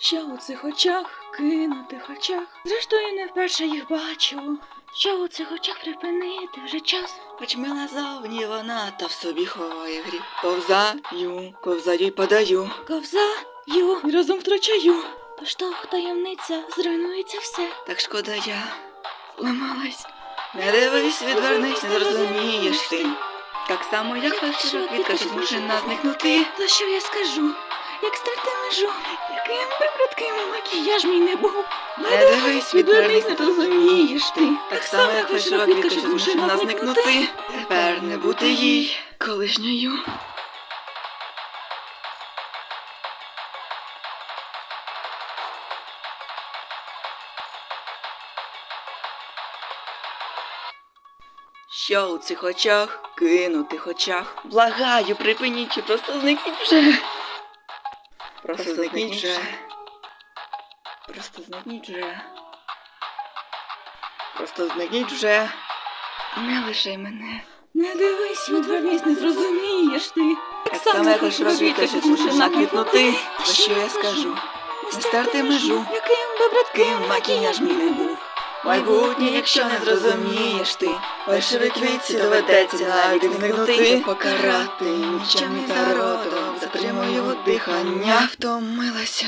Що у цих очах, кинутих очах. Зрештою, не вперше їх бачу. Що у цих очах припинити вже час. Хоч мила зовні вона, та в собі ховає гріх. Ковзаю, ковзаю й подаю. Ковзаю і разом втрачаю. Поштовх таємниця, зруйнується все. Так шкода я зламалась. Не дивись, відвернись, не зрозумієш ти. Так само, як квітка, що змушена зникнути. Та що я скажу? Як стерти межу, яким би прудким макіяж мій не був. Не дивись, відвернись, не зрозумієш ти. Так само, як фальшива квітка, що змушена зникнути. Тепер не бути їй колишньою. Що у цих очах, кинутих очах? Благаю, припиніть, чи просто зникніть вже. Просто зникніть вже. Просто зникніть вже. Просто зникніть вже. Не лишай мене. Не дивись, відвернись, не зрозумієш ти. Так само, як лиш розвіка, що змушена квітнути. Та що я скажу? Не стерти межу, яким би братким ким макіяж мій не був. Майбутнє, якщо не зрозумієш ти, фальшивій квітці доведеться навіть зникнути, покарати нічим і зародом, затримую дихання. Втомилася.